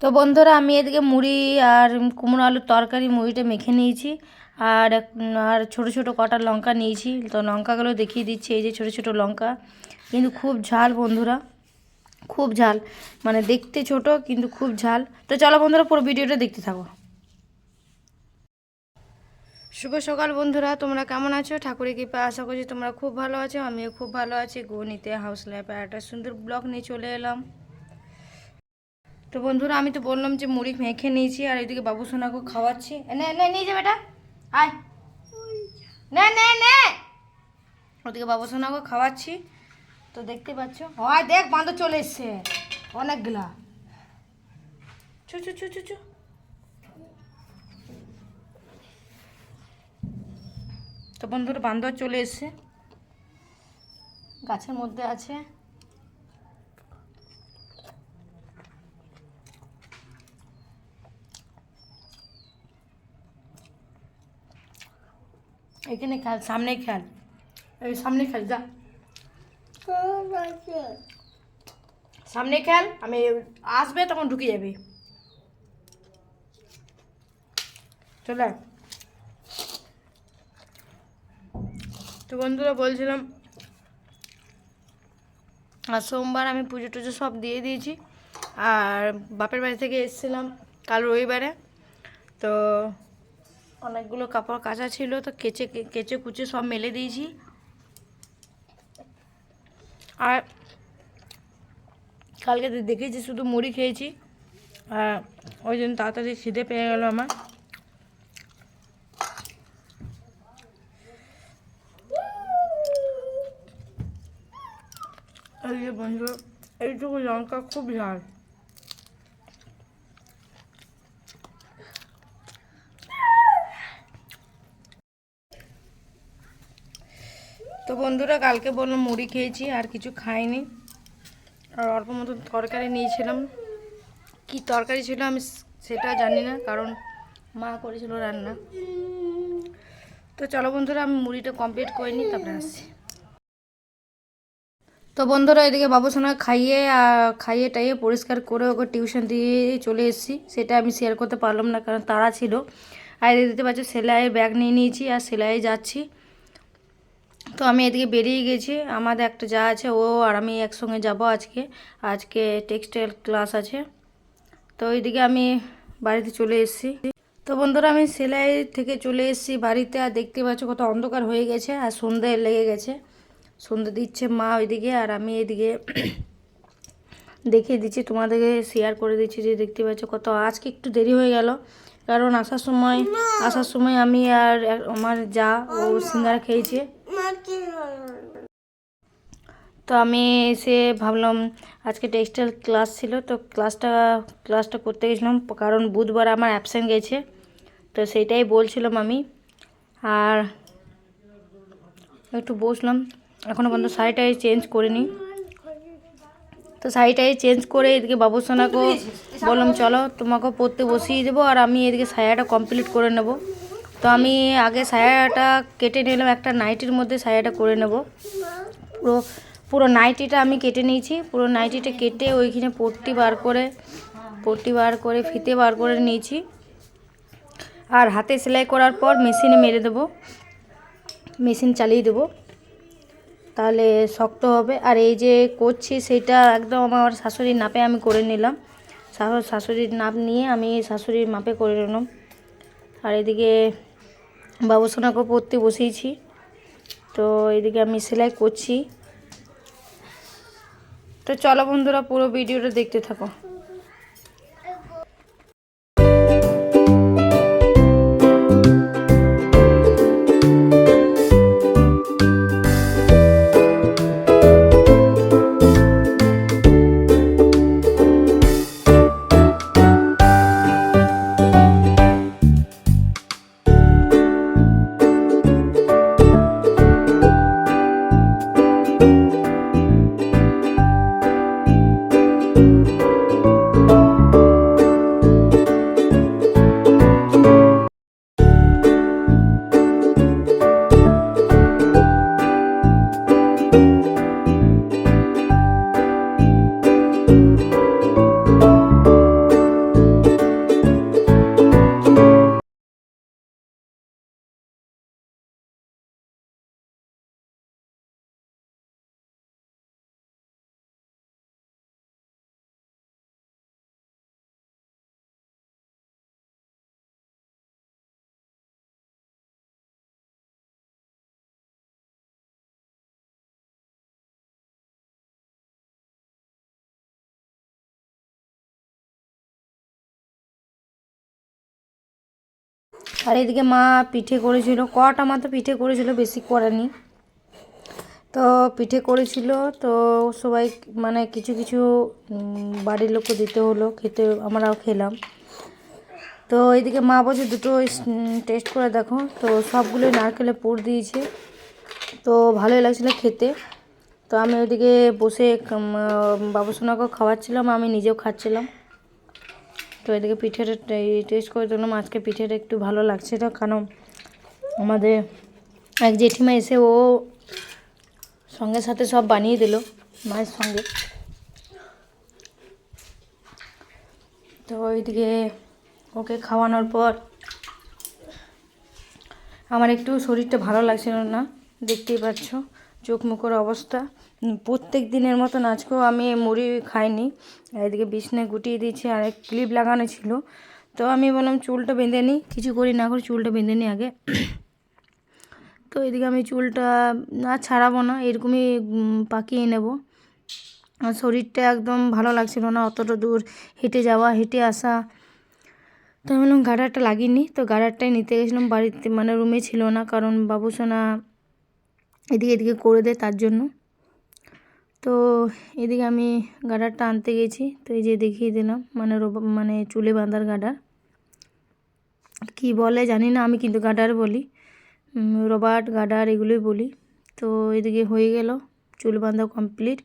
তো বন্ধুরা, আমি এদিকে মুড়ি আর কুমড়ো আলুর তরকারি মুড়িটা মেখে নিয়েছি। আর আর ছোটো ছোটো কটা লঙ্কা নিয়েছি। তো লঙ্কাগুলো দেখিয়ে দিচ্ছি, এই যে ছোটো ছোটো লঙ্কা। কিন্তু খুব ঝাল বন্ধুরা, খুব ঝাল। মানে দেখতে ছোট, কিন্তু খুব ঝাল। তো চলো বন্ধুরা, পুরো ভিডিওটা দেখতে থাকো। শুভ সকাল বন্ধুরা, তোমরা কেমন আছো? ঠাকুরের কৃপা আশা করছি তোমরা খুব ভালো আছো। আমিও খুব ভালো আছি। গণিতে হাউস লাইফে একটা সুন্দর ব্লগ নিয়ে চলে এলাম। তো বন্ধুরা, আমি তো বললাম যে মুড়ি মেখে নিয়েছি আর এদিকে বাবু সোনাকে খাওয়াচ্ছি। নে নিয়ে যা বেটা। আয়। নে ওদিকে বাবু সোনাকে খাওয়াচ্ছি। তো দেখতে পাচ্ছ? হয়, দেখ বাঁধ চলে এসছে। অনেকগুলা। চু চু চু চু চু। তো বন্ধুরা, বান্দর চলে এসছে। গাছের মধ্যে আছে। এখানে খেল, সামনে খেল। এই সামনে খেল, যা। সামনে খেল, আমি আসবে তখন ঢুকে যাবি। চলে। তো বন্ধুরা বলছিলাম আর সোমবার আমি পুজো টুজো সব দিয়ে দিয়েছি। আর বাপের বাড়ি থেকে এসেছিলাম কাল রবিবারে। তো অনেকগুলো কাপড় কাচা ছিল, তো কেচে কেচে কুচে সব মেলে দিয়েছি। আর কালকে দেখেছি শুধু মুড়ি খেয়েছি, আর ওই জন্য তাড়াতাড়ি খিদে পেয়ে গেল আমার। এই যে বন্ধু এইটুকু লঙ্কা খুব ঝাল। তো বন্ধুরা, কালকে বললাম মুড়ি খেয়েছি, আর কিছু খাইনি। আর অল্প মতো তরকারি নিয়েছিলাম। কি তরকারি ছিল আমি সেটা জানি না, কারণ মা করেছিল রান্না। তো চলো বন্ধুরা, আমি মুড়িটা কমপ্লিট করে নিই, তারপরে আসছি। তো বন্ধুরা, এদিকে বাবু সোনা খাইয়ে খাইয়ে টাইয়ে পরিষ্কার করে ওকে টিউশন দিয়ে চলে এসেছি। সেটা আমি শেয়ার করতে পারলাম না, কারণ তারা ছিল। আর এদিকে দিতে পারছ সেলাইয়ের ব্যাগ নিয়ে নিয়েছি, আর সেলাইয়ে যাচ্ছি। তো আমি এদিকে বেরিয়ে গেছি। আমাদের একটা যা আছে ও আর আমি একসঙ্গে যাব আজকে। আজকে টেক্সটাইল ক্লাস আছে। তো এইদিকে আমি বাড়িতে চলে এসেছি। তো বন্ধুরা আমি সেলাই থেকে চলে এসেছি বাড়িতে। আর দেখতে পাচ্ছ কত অন্ধকার হয়ে গেছে আর সন্ধে লেগে গেছে। সন্ধে দিচ্ছে মা ওইদিকে আর আমি এদিকে দেখিয়ে দিচ্ছি তোমাদেরকে শেয়ার করে দিচ্ছি যে দেখতে পাচ্ছ কত। আজকে একটু দেরি হয়ে গেল কারণ আসার সময় আসার সময় আমি আর আমার যা ও সিঙ্গারা খেয়েছে। তো আমি এসে ভাবলাম, আজকে টেক্সটাইল ক্লাস ছিল, তো ক্লাসটা ক্লাসটা করতে গেছিলাম, কারণ বুধবার আমার অ্যাবসেন্ট গেছে, তো সেইটাই বলছিলাম আমি। আর একটু বসলাম এখনও পর্যন্ত শাড়িটাই চেঞ্জ করিনি। তো শাড়িটাই চেঞ্জ করে এদিকে বাবুসোনাকেও বললাম, চলো তোমাকেও পরতে বসিয়ে দেবো, আর আমি এদিকে সায়াটা কমপ্লিট করে নেব। তো আমি আগে সায়াটা কেটে নিলাম, একটা নাইটির মধ্যে সায়াটা করে নেব। পুরো পুরো নাইটিটা আমি কেটে নিয়েছি। পুরো নাইটিটা কেটে ওইখানে পট্টি বার করে, পট্টি বার করে, ফিতে বার করে নিয়েছি। আর হাতে সেলাই করার পর মেশিনে মেরে দেবো। মেশিন চালিয়ে দেবো। তাহলে শক্ত হবে। আর এই যে করছি সেটা একদম আমার শাশুড়ির নাপে আমি করে নিলাম। শাশু- শাশুড়ির নাপ নিয়ে আমি শাশুড়ির মাপে করে নিলাম। আর এদিকে বাবুসোনাকে পড়তে বসিয়েছি। তো এদিকে আমি সেলাই করছি। তো চলো বন্ধুরা পুরো ভিডিওটা দেখতে থাকো। আর এদিকে মা পিঠে করেছিল, কটা মা তো পিঠে করেছিল, বেশি করেনি। তো পিঠে করেছিল, তো সবাই মানে কিছু কিছু বাড়ির লোককে দিতে হলো, খেতে আমরাও খেলাম। তো এইদিকে মা বলছে, দুটো টেস্ট করে দেখো। তো সবগুলোই নারকেলে পুর দিয়েছে। তো ভালোই লাগছিল খেতে। তো আমি ওইদিকে বসে বাবুসোনাকেও খাওয়াচ্ছিলাম, আমি নিজেও খাচ্ছিলাম। তো এদিকে পিঠের টেস্ট করে দিলাম আজকে পিঠেটা একটু ভালো লাগছে তো কারণ আমাদের এক জেঠিমা এসে ও সঙ্গে সাথে সব বানিয়ে দিল মায়ের সঙ্গে। তো ওইদিকে ওকে খাওয়ানোর পর আমার একটু শরীরটা ভালো লাগছিল না, দেখতেই পাচ্ছ চোখ মুখের অবস্থা। প্রত্যেক দিনের মতন আজকেও আমি মুড়ি খাইনি। এদিকে বিছনে গুটিয়ে দিয়েছি, আর এক ক্লিপ লাগানো ছিল। তো আমি বললাম, চুলটা বেঁধে নিই কিছু করি না করে চুলটা বেঁধে নিই আগে। তো এদিকে আমি চুলটা না ছাড়াবো না, এরকমই পাকিয়ে নেব। শরীরটা একদম ভালো লাগছিল না, অতটা দূর হেঁটে যাওয়া, হেঁটে আসা। তো আমি বললাম গার্ডারটা লাগিয়ে তো গার্ডারটাই নিতে গেছিলাম বাড়িতে মানে রুমে ছিল না, কারণ বাবুসোনা এদিকে এদিকে করে দেয় তার জন্য। তো এদিকে আমি গার্ডারটা আনতে গেছি। তো এই যে দেখিয়ে দিলাম মানে মানে চুলে বাঁধার গার্ডার কি বলে জানি না, আমি কিন্তু গার্ডার বলি। রবার্ট গার্ডার এগুলোই বলি। তো এদিকে হয়ে গেল, চুল বাঁধা কমপ্লিট।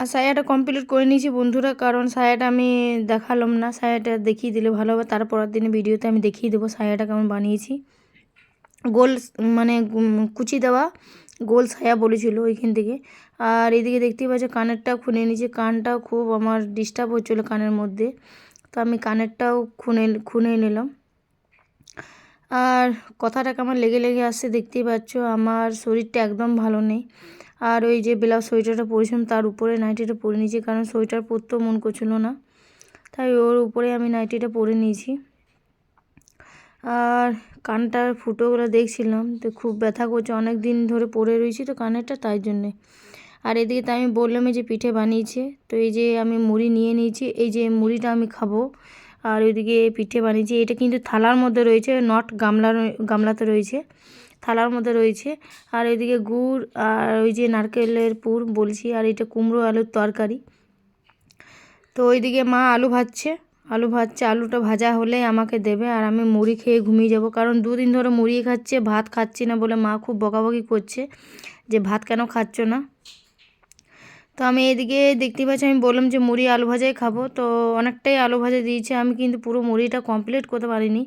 আর সায়াটা কমপ্লিট করে নিয়েছি বন্ধুরা, কারণ সায়াটা আমি দেখালাম না। সায়াটা দেখিয়ে দিলে ভালো হবে। তারপরের দিনে ভিডিওতে আমি দেখিয়ে দেবো সায়াটা কেমন বানিয়েছি। গোল মানে কুচি দেওয়া গোল ছায়া বলেছিল ওইখান থেকে। আর এদিকে দেখতেই পাচ্ছ কানেরটাও খুলে নিয়েছি কানটাও খুব আমার ডিস্টার্ব হচ্ছিল কানের মধ্যে। তো আমি কানেরটাও খুনে খুনে নিলাম। আর কথাটা কেমন লেগে লেগে আসছে দেখতেই পাচ্ছ, আমার শরীরটা একদম ভালো নেই। আর ওই যে ব্লাউজ সোয়েটারটা পরেছিলাম, তার উপরে নাইটিটা পরে নিয়েছি, কারণ সোয়েটার পরতেও মন করছিল না। তাই ওর উপরে আমি নাইটিটা পরে নিয়েছি। আর কানটার ফুটোগুলো দেখছিলাম, তো খুব ব্যথা করছে, অনেক দিন ধরে পড়ে রয়েছি তো কানেরটা তাই জন্যে। আর এদিকে তো আমি বললাম এই যে পিঠে বানিয়েছে, তো এই যে আমি মুড়ি নিয়ে নিয়েছি, এই যে মুড়িটা আমি খাব। আর ওইদিকে পিঠে বানিয়েছি, এটা কিন্তু থালার মধ্যে রয়েছে, নট গামলার গামলাতে রয়েছে, থালার মধ্যে রয়েছে। আর ওইদিকে গুড় আর ওই যে নারকেলের পুর বলছি, আর এটা কুমড়ো আলুর তরকারি। তো ওইদিকে মা আলু ভাজছে আলু ভাজছে, আলুটা ভাজা হলে আমাকে দেবে আর আমি মুড়ি খেয়ে ঘুমিয়ে যাব। কারণ দুদিন ধরে মুড়ি খাচ্ছে, ভাত খাচ্ছি না বলে মা খুব বকাবকি করছে যে ভাত কেন খাচ্ছ না। তো আমি এদিকে দেখতে পাচ্ছি, আমি বললাম যে মুড়ি আলু ভাজাই খাব। তো অনেকটাই আলু ভাজা দিয়েছে, আমি কিন্তু পুরো মুড়িটা কমপ্লিট করতে পারিনি।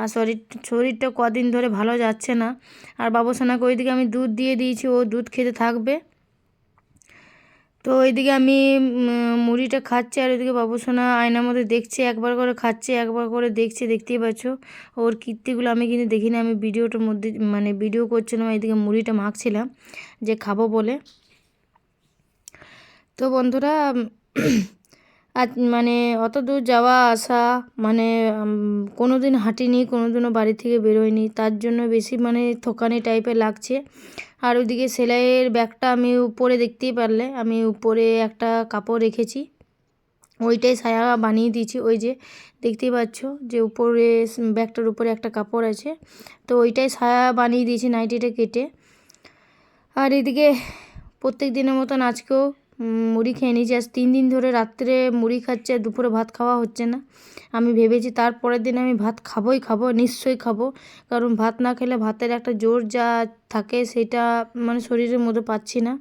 আর শরীর, শরীরটা কদিন ধরে ভালো যাচ্ছে না। আর বাবুসোনাকে ওইদিকে আমি দুধ দিয়ে দিয়েছি, ও দুধ খেতে থাকবে। তো ওইদিকে আমি মুড়িটা খাচ্ছি আর ওইদিকে বাবুসোনা আয়নার মধ্যে দেখছে, একবার করে খাচ্ছে, একবার করে দেখছে, দেখতেই পাচ্ছ। ওর কীর্তিগুলো আমি কিন্তু দেখিনি, আমি ভিডিওটার মধ্যে মানে ভিডিও করছিলাম এইদিকে মুড়িটা মাখছিলাম, যে খাব বলে। তো বন্ধুরা আজ মানে অত দূর যাওয়া আসা মানে কোনো দিন হাঁটিনি কোনো দিনও বাড়ি থেকে বেরোয়নি, তার জন্য বেশি মানে থোকানি টাইপের লাগছে। আর ওইদিকে সেলাইয়ের ব্যাগটা আমি উপরে দেখতেই পারলে, আমি উপরে একটা কাপড় রেখেছি। ওইটাই সায়া বানিয়ে দিয়েছি, ওই যে দেখতেই পাচ্ছ যে উপরে ব্যাগটার উপরে একটা কাপড় আছে। তো ওইটাই সায়া বানিয়ে দিয়েছি নাইটিটা কেটে। আর এদিকে প্রত্যেক দিনের মতন আজকেও মুড়ি খেয়ে নিয়েছি। আজ তিন দিন ধরে রাত্রে মুড়ি খাচ্ছে আর দুপুরে ভাত খাওয়া হচ্ছে না। আমি ভেবেছি তারপরের দিন আমি ভাত খাবোই খাব, নিশ্চয়ই খাব। কারণ ভাত না খেলে ভাতের একটা জোর যা থাকে সেটা মানে শরীরের মধ্যে পাচ্ছি না।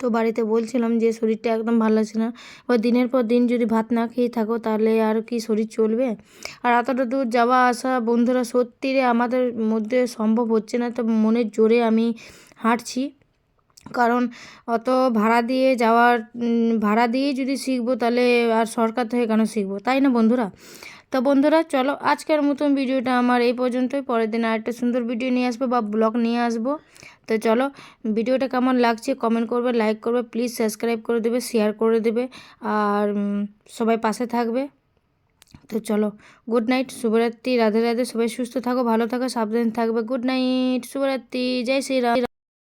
তো বাড়িতে বলছিলাম যে শরীরটা একদম ভালো লাগছে না। বা দিনের পর দিন যদি ভাত না খেয়ে থাকো তাহলে আর কি শরীর চলবে? আর এতটা দূর যাওয়া আসা বন্ধুরা সত্যি রে আমাদের মধ্যে সম্ভব হচ্ছে না। তো মনের জোরে আমি হাঁটছি। কারণ অত ভাড়া দিয়ে যাওয়ার ভাড়া দিয়ে যদি শিখব তাহলে আর সরকার থেকে কেন শিখব? তাই না বন্ধুরা? তো বন্ধুরা, চলো আজকের মতন ভিডিওটা আমার এই পর্যন্তই। পরের দিন আরেকটা সুন্দর ভিডিও নিয়ে আসব বা ব্লগ নিয়ে আসব। তো চলো, ভিডিওটা কেমন লাগছে কমেন্ট করবে, লাইক করবে, প্লিজ সাবস্ক্রাইব করে দেবে, শেয়ার করে দেবে, আর সবাই পাশে থাকবে। তো চলো, গুড নাইট, শুভরাত্রি, রাধে রাধে, সবাই সুস্থ থাকো, ভালো থাকো, সাবধানে থাকবে। গুড নাইট, শুভরাত্রি, জয় শ্রীরাম।